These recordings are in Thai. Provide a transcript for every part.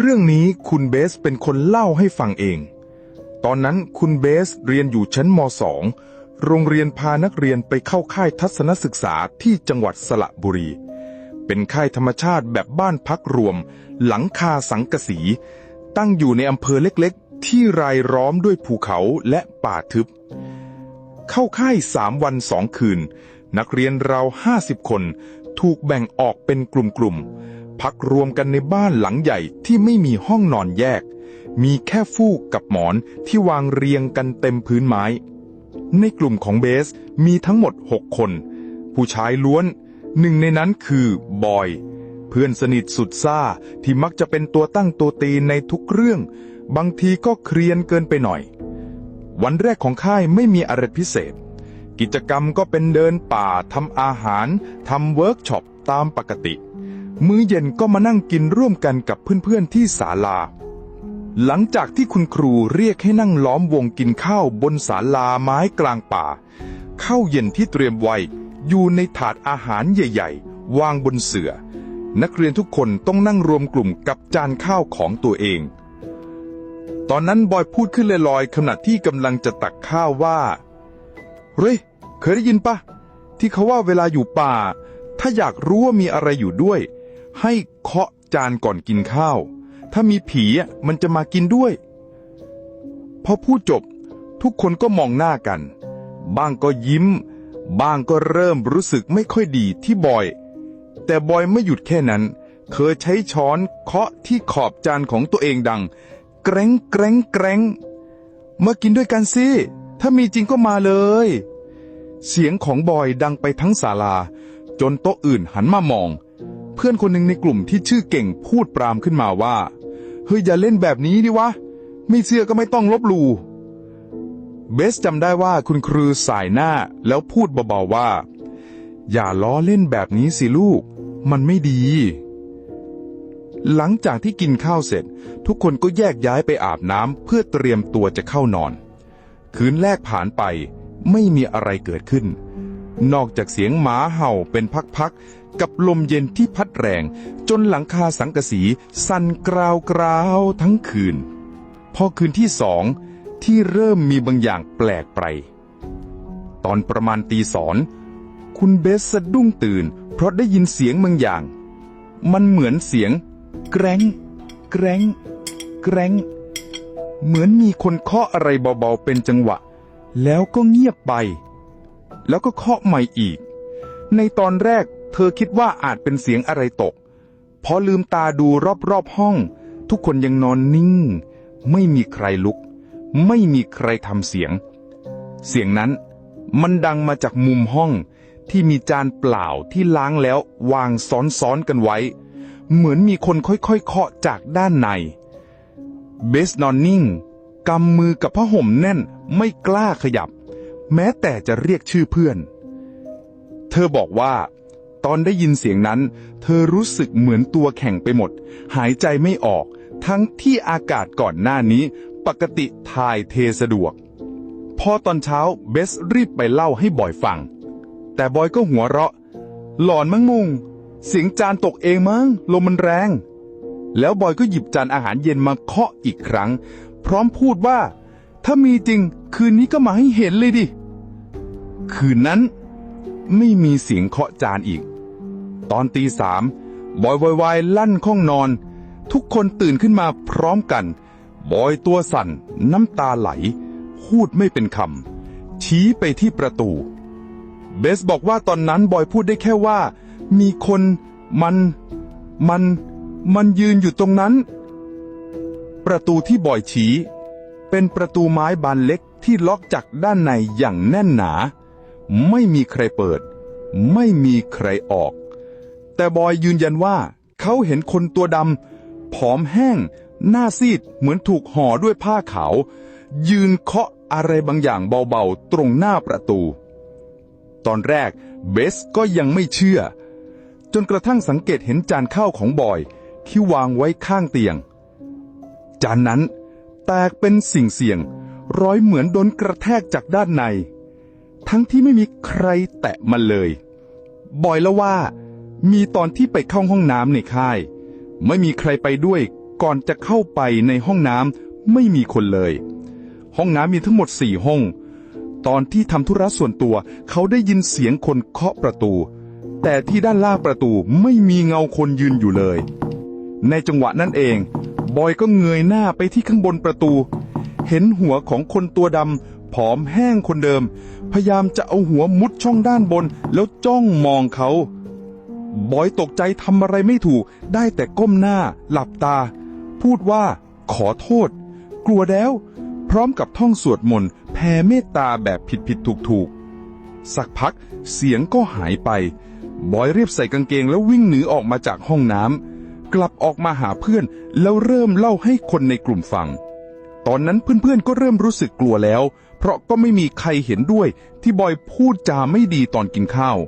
เรื่องนี้คุณเบสเป็นคนเล่าให้ฟังเอง ตอนนั้นคุณเบสเรียนอยู่ชั้นม .2 โรงเรียนพานักเรียนไปเข้าค่ายทัศนศึกษาที่จังหวัดสระบุรี เป็นค่ายธรรมชาติแบบบ้านพักรวม หลังคาสังกะสี ตั้งอยู่ในอำเภอเล็กๆ ที่รายล้อมด้วยภูเขาและป่าทึบ เข้าค่ายสามวันสองคืน นักเรียนราวห้าสิบคนถูกแบ่งออกเป็นกลุ่มๆ พักรวมกันในบ้านหลังใหญ่ที่ไม่มีห้องนอนแยก มีแค่ฟูกกับหมอนที่วางเรียงกันเต็มพื้นไม้ ในกลุ่มของเบสมีทั้งหมดหกคน ผู้ชายล้วน หนึ่งในนั้นคือบอย เพื่อนสนิทสุดซ่าที่มักจะเป็นตัวตั้งตัวตีในทุกเรื่อง บางทีก็เครียนเกินไปหน่อย วันแรกของค่ายไม่มีอะไรพิเศษ กิจกรรมก็เป็นเดินป่าทำอาหารทำเวิร์กช็อปตามปกติ มื้อเย็นก็มานั่งกินร่วมกันกับเพื่อนๆที่ศาลา หลังจากที่คุณครูเรียกให้นั่งล้อมวงกินข้าวบนศาลาไม้กลางป่า ข้าวเย็นที่เตรียมไว้อยู่ในถาดอาหารใหญ่ๆ วางบนเสือ่อ นักเรียนทุกคนต้องนั่งรวมกลุ่มกับจานข้าวของตัวเอง ตอนนั้นบอยพูดขึ้นลอยๆขณะที่กำลังจะตักข้าวว่า เฮ้ยเคยได้ยินปะที่เขาว่าเวลาอยู่ป่า ถ้าอยากรู้ว่ามีอะไรอยู่ด้วย ให้เคาะจานก่อนกินข้าว ถ้ามีผีมันจะมากินด้วย พอพูดจบ ทุกคนก็มองหน้ากัน บ้างก็ยิ้ม บ้างก็เริ่มรู้สึกไม่ค่อยดีที่บอย แต่บอยไม่หยุดแค่นั้น เคยใช้ช้อนเคาะที่ขอบจานของตัวเองดัง แกร้งแกร้งแกร้งมากินด้วยกันสิ ถ้ามีจริงก็มาเลย เสียงของบอยดังไปทั้งศาลา จนโต๊ะอื่นหันมามอง เพื่อนคนหนึ่งในกลุ่มที่ชื่อเก่งพูดปรามขึ้นมาว่า เฮ้ยอย่าเล่นแบบนี้ดิวะ ไม่เชื่อก็ไม่ต้องลบลู่เบสจำได้ว่าคุณครูสายหน้าแล้วพูดเบาๆว่า อย่าล้อเล่นแบบนี้สิลูก มันไม่ดี หลังจากที่กินข้าวเสร็จ ทุกคนก็แยกย้ายไปอาบน้ำเพื่อเตรียมตัวจะเข้านอน คืนแรกผ่านไปไม่มีอะไรเกิดขึ้น นอกจากเสียงหมาเห่าเป็นพักๆ กับลมเย็นที่พัดแรง จนหลังคาสังกะสีสั่นกราวกราวทั้งคืน พอคืนที่สองที่เริ่มมีบางอย่างแปลกไป ตอนประมาณตีสอนคุณเบสสะดุ้งตื่น เพราะได้ยินเสียงบางอย่าง มันเหมือนเสียง แกรงแกรงแกรงเหมือนมีคนเคาะอะไรเบาๆเป็นจังหวะ แล้วก็เงียบไป แล้วก็เคาะใหม่อีก ในตอนแรก เธอคิดว่าอาจเป็นเสียงอะไรตก พอลืมตาดูรอบๆห้อง ทุกคนยังนอนนิ่ง ไม่มีใครลุก ไม่มีใครทำเสียง เสียงนั้นมันดังมาจากมุมห้องที่มีจานเปล่าที่ล้างแล้ววางซ้อนๆกันไว้ เหมือนมีคนค่อยๆเคาะจากด้านใน เบสนอนนิ่งกำมือกับผ้าห่มแน่นไม่กล้าขยับ แม้แต่จะเรียกชื่อเพื่อน เธอบอกว่า ตอนได้ยินเสียงนั้น เธอรู้สึกเหมือนตัวแข็งไปหมด หายใจไม่ออก ทั้งที่อากาศก่อนหน้านี้ ปกติถ่ายเทสะดวก พอตอนเช้าเบสรีบไปเล่าให้บอยฟัง แต่บอยก็หัวเราะ หลอนมั้งมุง เสียงจานตกเองมั้งลมมันแรง แล้วบอยก็หยิบจานอาหารเย็นมาเคาะอีกครั้ง พร้อมพูดว่า ถ้ามีจริง คืนนี้ก็มาให้เห็นเลยดิ คืนนั้น ไม่มีเสียงเคาะจานอีก ตอนตีสามบอยวายลั่นห้องนอน ทุกคนตื่นขึ้นมาพร้อมกัน บอยตัวสั่น น้ำตาไหล พูดไม่เป็นคำชี้ไปที่ประตู เบสบอกว่าตอนนั้นบอยพูดได้แค่ว่า มีคนมันมันมันยืนอยู่ตรงนั้น ประตูที่บอยชี้ เป็นประตูไม้บานเล็กที่ล็อกจากด้านในอย่างแน่นหนา ไม่มีใครเปิด ไม่มีใครออก แต่บอยยืนยันว่าเขาเห็นคนตัวดำผอมแห้ง หน้าซีดเหมือนถูกห่อด้วยผ้าขาว ยืนเคาะอะไรบางอย่างเบาๆ ตรงหน้าประตู ตอนแรกเบสก็ยังไม่เชื่อ จนกระทั่งสังเกตเห็นจานข้าวของบอยที่วางไว้ข้างเตียง จานนั้นแตกเป็นสิ่งเสี่ยง ร้อยเหมือนโดนกระแทกจากด้านใน ทั้งที่ไม่มีใครแตะมันเลย บอยแล้วว่า มีตอนที่ไปเข้าห้องน้ำในค่าย ไม่มีใครไปด้วย ก่อนจะเข้าไปในห้องน้ำไม่มีคนเลย ห้องน้ำมีทั้งหมดสี่ห้อง ตอนที่ทำธุระส่วนตัว เขาได้ยินเสียงคนเคาะประตู แต่ที่ด้านล่างประตูไม่มีเงาคนยืนอยู่เลย ในจังหวะนั้นเอง บอยก็เงยหน้าไปที่ข้างบนประตู เห็นหัวของคนตัวดำ ผอมแห้งคนเดิม พยายามจะเอาหัวมุดช่องด้านบน แล้วจ้องมองเขา บอยตกใจทำอะไรไม่ถูก ได้แต่ก้มหน้า หลับตา พูดว่า ขอโทษ กลัวแล้ว พร้อมกับท่องสวดมนต์แผ่เมตตาแบบผิดผิดถูกถูกสักพักเสียงก็หายไป บอยเรียบใส่กางเกงแล้ววิ่งหนีออกมาจากห้องน้ำกลับออกมาหาเพื่อนแล้วเริ่มเล่าให้คนในกลุ่มฟัง ตอนนั้นเพื่อนๆก็เริ่มรู้สึกกลัวแล้ว เพราะก็ไม่มีใครเห็นด้วยที่บอยพูดจาไม่ดีตอนกินข้าว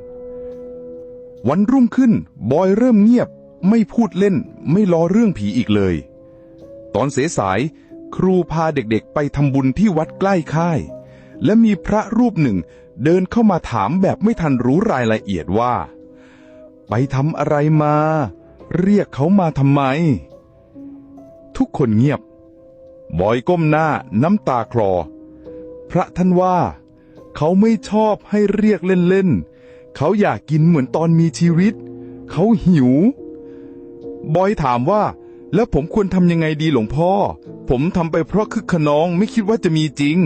วันรุ่งขึ้นบอยเริ่มเงียบ ไม่พูดเล่น ไม่ล้อเรื่องผีอีกเลย ตอนเสสายครูพาเด็กๆ ไปทำบุญที่วัดใกล้ค่าย และมีพระรูปหนึ่งเดินเข้ามาถามแบบไม่ทันรู้รายละเอียดว่า ไปทำอะไรมา เรียกเขามาทำไม ทุกคนเงียบ บอยก้มหน้าน้ำตาคลอ พระท่านว่า เขาไม่ชอบให้เรียกเล่นๆ เขาอยากกินเหมือนตอนมีชีวิต เขาหิว บอยถามว่า แล้วผมควรทำยังไงดีหลวงพ่อ ผมทำไปเพราะคึกขนองไม่คิดว่าจะมีจริง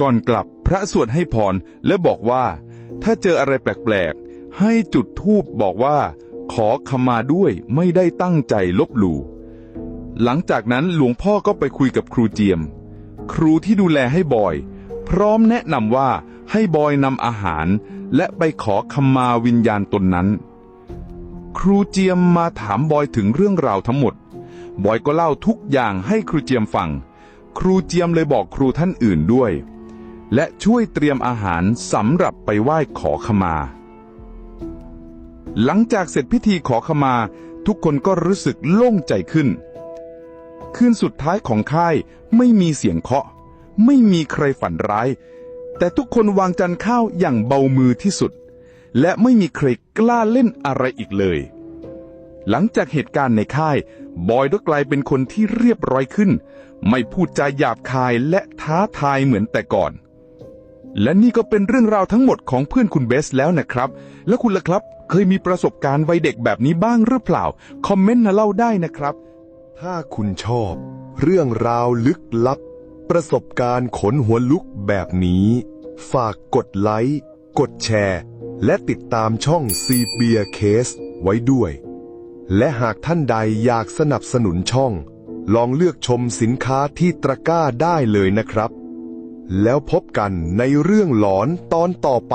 ก่อนกลับพระสวดให้พรและบอกว่า ถ้าเจออะไรแปลกๆ ให้จุดธูปบอกว่า ขอขมาด้วยไม่ได้ตั้งใจลบหลู่หลังจากนั้นหลวงพ่อก็ไปคุยกับครูเจียม ครูที่ดูแลให้บอย พร้อมแนะนำว่าให้บอยนำอาหาร และไปขอขมาวิญญาณตนนั้น ครูเจียมมาถามบอยถึงเรื่องราวทั้งหมด บอยก็เล่าทุกอย่างให้ครูเจียมฟัง ครูเจียมเลยบอกครูท่านอื่นด้วย และช่วยเตรียมอาหารสำหรับไปไหว้ขอขมา หลังจากเสร็จพิธีขอขมา ทุกคนก็รู้สึกโล่งใจขึ้น คืนสุดท้ายของค่ายไม่มีเสียงเคาะ ไม่มีใครฝันร้าย แต่ทุกคนวางจานข้าวอย่างเบามือที่สุด และไม่มีใครกล้าเล่นอะไรอีกเลย หลังจากเหตุการณ์ในค่าย บอยก็กลายเป็นคนที่เรียบร้อยขึ้น ไม่พูดจาหยาบคายและท้าทายเหมือนแต่ก่อนและนี่ก็เป็นเรื่องราวทั้งหมดของเพื่อนคุณเบสแล้วนะครับ แล้วคุณล่ะครับ เคยมีประสบการณ์วัยเด็กแบบนี้บ้างหรือเปล่า คอมเมนต์มาเล่าได้นะครับ ถ้าคุณชอบ เรื่องราวลึกลับ ประสบการณ์ขนหัวลุกแบบนี้ ฝากกดไลค์ กดแชร์ และติดตามช่องซีเบียเคสไว้ด้วย และหากท่านใดอยากสนับสนุนช่อง ลองเลือกชมสินค้าที่ตะกร้าได้เลยนะครับ แล้วพบกันในเรื่องหลอนตอนต่อไป